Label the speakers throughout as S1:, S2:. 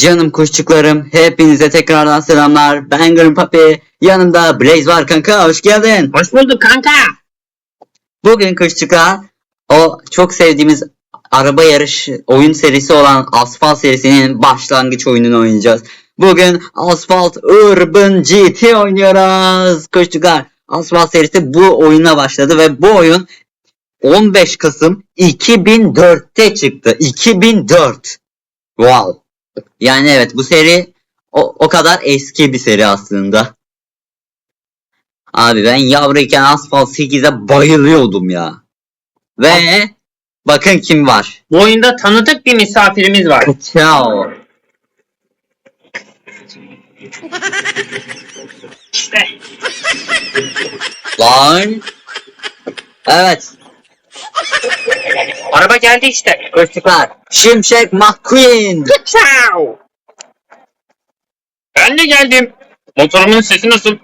S1: Canım kuşçuklarım, hepinize tekrardan selamlar. Ben Green Papi, yanımda Blaze var kanka, hoş geldin.
S2: Hoş bulduk kanka.
S1: Bugün kuşçuklar, o çok sevdiğimiz araba yarış oyun serisi olan Asphalt serisinin başlangıç oyununu oynayacağız. Bugün Asphalt Urban GT oynuyoruz. Kuşçuklar, Asphalt serisi bu oyuna başladı ve bu oyun 15 Kasım 2004'te çıktı. 2004. Wow. Yani evet bu seri o, o kadar eski bir seri aslında. Abi ben yavruyken Asphalt 8'e bayılıyordum ya. Ve bakın kim var.
S2: Bu oyunda tanıdık bir misafirimiz var.
S1: Ciao.
S2: İşte.
S1: Lan. Evet.
S2: Araba geldi işte.
S1: Kuşçuklar. Şimşek McQueen.
S2: Ciao. Ben de geldim. Motorumun sesi nasıl?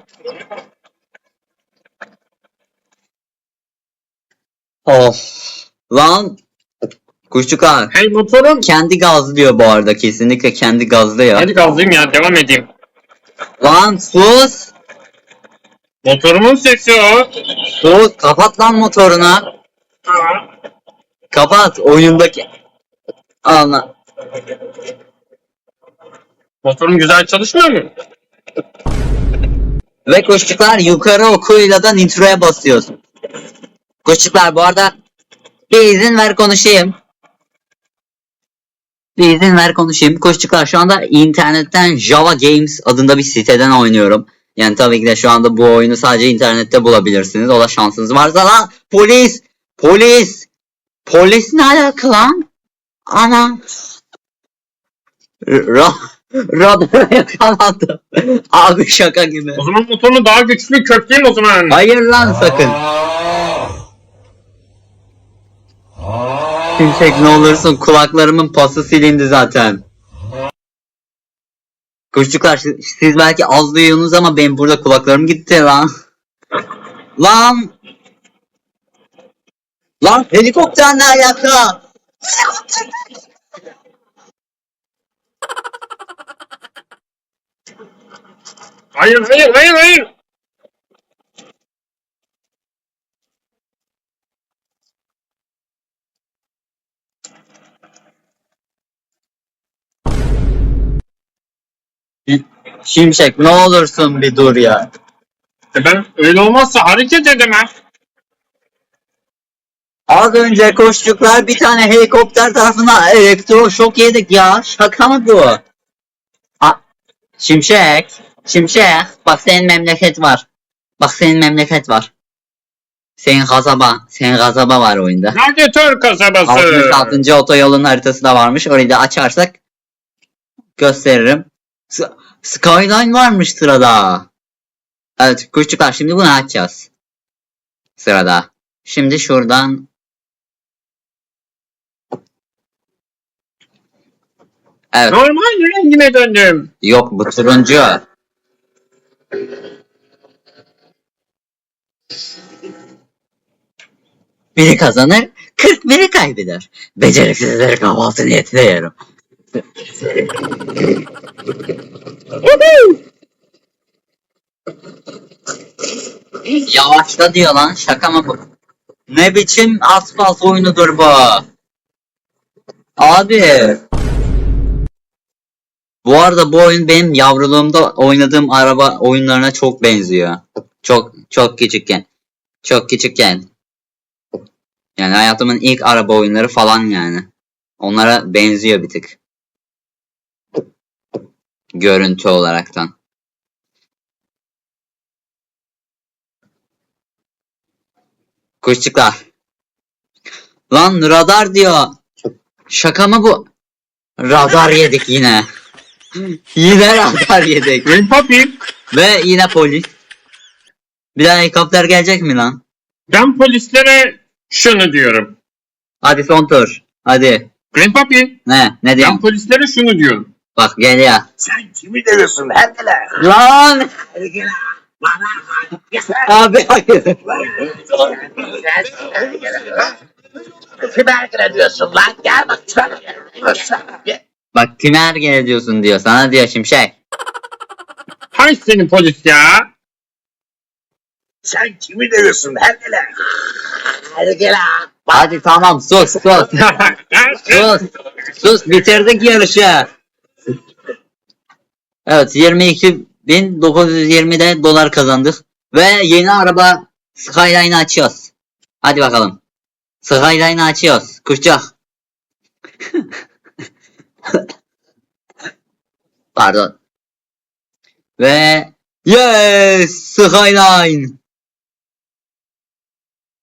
S1: Of. Lan. Kuşçuklar.
S2: Hey motorum.
S1: Kendi gazlıyor bu arada. Kesinlikle kendi gazlıyor.
S2: Hadi gazlayayım ya devam edeyim.
S1: Lan sus.
S2: Motorumun sesi o.
S1: Sus. Kapat lan motorunu. Kapat oyundaki. Anla.
S2: Motorum güzel çalışmıyor mu?
S1: Ve kuşçuklar yukarı okuyla da nitroya basıyorsun. Kuşçuklar bu arada bir izin ver konuşayım. Bir izin ver konuşayım. Kuşçuklar şu anda internetten Java Games adında bir siteden oynuyorum. Yani tabii ki de şu anda bu oyunu sadece internette bulabilirsiniz. O da şansınız varsa lan polis! Polis! Polis ne alaka lan? Ana! Ra radara yakalandım. Abi şaka gibi.
S2: O zaman motorunu daha güçlü kökleyeyim o zaman.
S1: Hayır lan sakın. Şimşek ne olursun kulaklarımın pası silindi zaten. Kuşçuklar siz, siz belki az duyuyorsunuz ama benim burada kulaklarım gitti lan. Lan. Lan helikopter ne alaka? Helikopter
S2: Hayır hayır hayır hayır.
S1: Şimşek ne olursun bir dur ya.
S2: E ben öyle olmazsa hareket edemem.
S1: Az önce koştuklar bir tane helikopter tarafına elektroşok yedik ya. Şaka mı bu? Ha, Şimşek. Şimşek. Bak senin memleket var. Bak senin memleket var. Senin kasaba. Senin kasaba var oyunda.
S2: Radyatör kasabası.
S1: 66. otoyolun haritası da varmış. Orayı da açarsak gösteririm. S- Skyline varmış sırada. Evet kuşçuklar şimdi bunu açacağız. Sırada. Şimdi şuradan Evet.
S2: Normal rengime döndüm.
S1: Yok bu turuncu. Biri kazanır, 40 biri kaybeder. Beceriksizleri kahvaltı niyetine yerim. Yavaşla diyor lan şaka mı bu? Ne biçim asfalt oyunudur bu? Abi. Bu arada bu oyun benim yavruluğumda oynadığım araba oyunlarına çok benziyor. Çok çok küçükken. Çok küçükken. Yani hayatımın ilk araba oyunları falan yani. Onlara benziyor bir tık. Görüntü olaraktan. Kuşçuklar. Lan radar diyor. Şaka mı bu? Radar yedik yine. Yine radar yedik.
S2: Green Puppy.
S1: Ve yine polis. Bir daha helikopter gelecek mi lan?
S2: Ben polislere şunu diyorum.
S1: Hadi son tur. Hadi.
S2: Green Puppy.
S1: Ne? Ne
S2: Ben
S1: diyorsun?
S2: polislere şunu diyorum.
S1: Bak geliyor.
S3: Sen kimi dövüyorsun herkele?
S1: Lan!
S3: Herkele. Bana
S1: Abi hayır.
S3: Kimi herkele diyorsun lan? Gel bak. Gel.
S1: Bak kime ergen ediyorsun diyor. Sana diyor şimşek.
S2: Hay seni polis ya.
S3: Sen kimi dövüyorsun herkele? Herkele.
S1: Hadi tamam sus sus. sus. Sus bitirdik yarışı. Evet 22.920'de dolar kazandık. Ve yeni araba Skyline'ı açıyoruz. Hadi bakalım. Skyline'ı açıyoruz. Kuşçak. Pardon. Ve yes Skyline.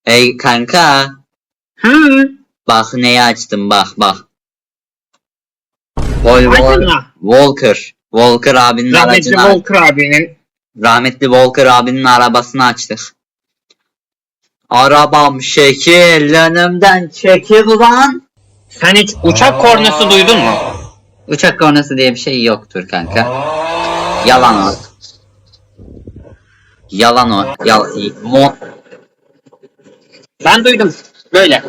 S1: Ey kanka.
S2: Hı.
S1: Bak neyi açtım bak bak. Volvo
S2: Açsana.
S1: Walker. Walker abinin
S2: Rahmetli
S1: aracını
S2: Walker abinin.
S1: rahmetli Walker abinin arabasını açtık. Arabam şekil önümden çekil lan.
S2: Sen hiç uçak kornası duydun mu?
S1: Uçak kornası diye bir şey yoktur kanka. Yalan o. Yalan o. Yal mo
S2: Ben duydum. Böyle.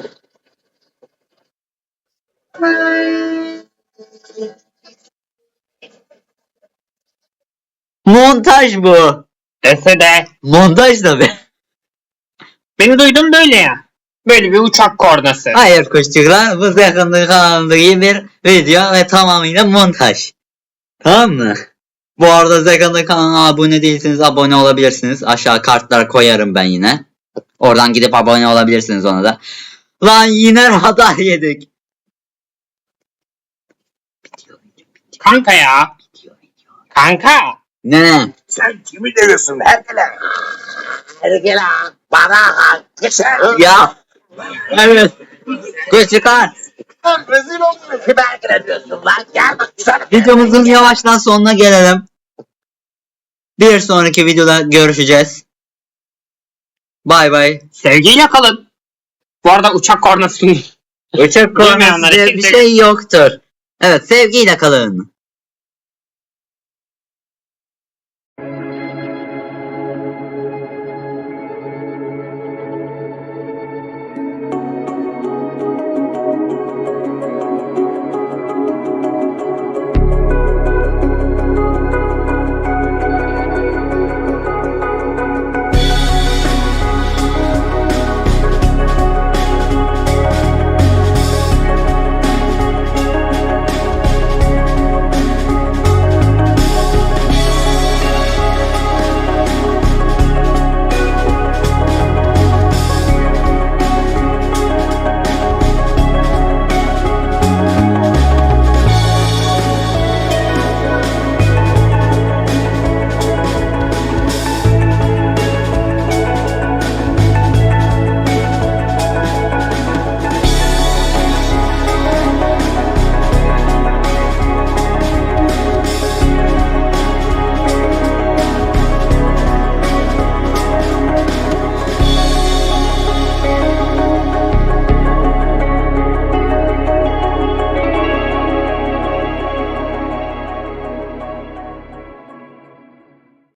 S1: montaj bu.
S2: Dese de.
S1: Montaj tabi.
S2: Beni duydum böyle ya. Böyle bir uçak kornası.
S1: Hayır kuşçuklar bu yakında kanalındaki bir video ve tamamıyla montaj. Tamam mı? Bu arada Zekanda kanalına abone değilseniz abone olabilirsiniz. Aşağı kartlar koyarım ben yine. Oradan gidip abone olabilirsiniz ona da. Lan yine radar yedik.
S2: Kanka ya. Kanka.
S1: Ne?
S3: Sen kimi dövüyorsun herkele? Herkele. Bana geçer.
S1: Ya. Evet. Kuşçuklar.
S3: Rezil oldun. Kime herkele diyorsun lan? Gel bak sana.
S1: Videomuzun yavaştan sonuna gelelim. Bir sonraki videoda görüşeceğiz. Bay bay.
S2: Sevgiyle kalın. Bu arada uçak kornası
S1: Uçak kornası diye bir şey yoktur. Evet sevgiyle kalın.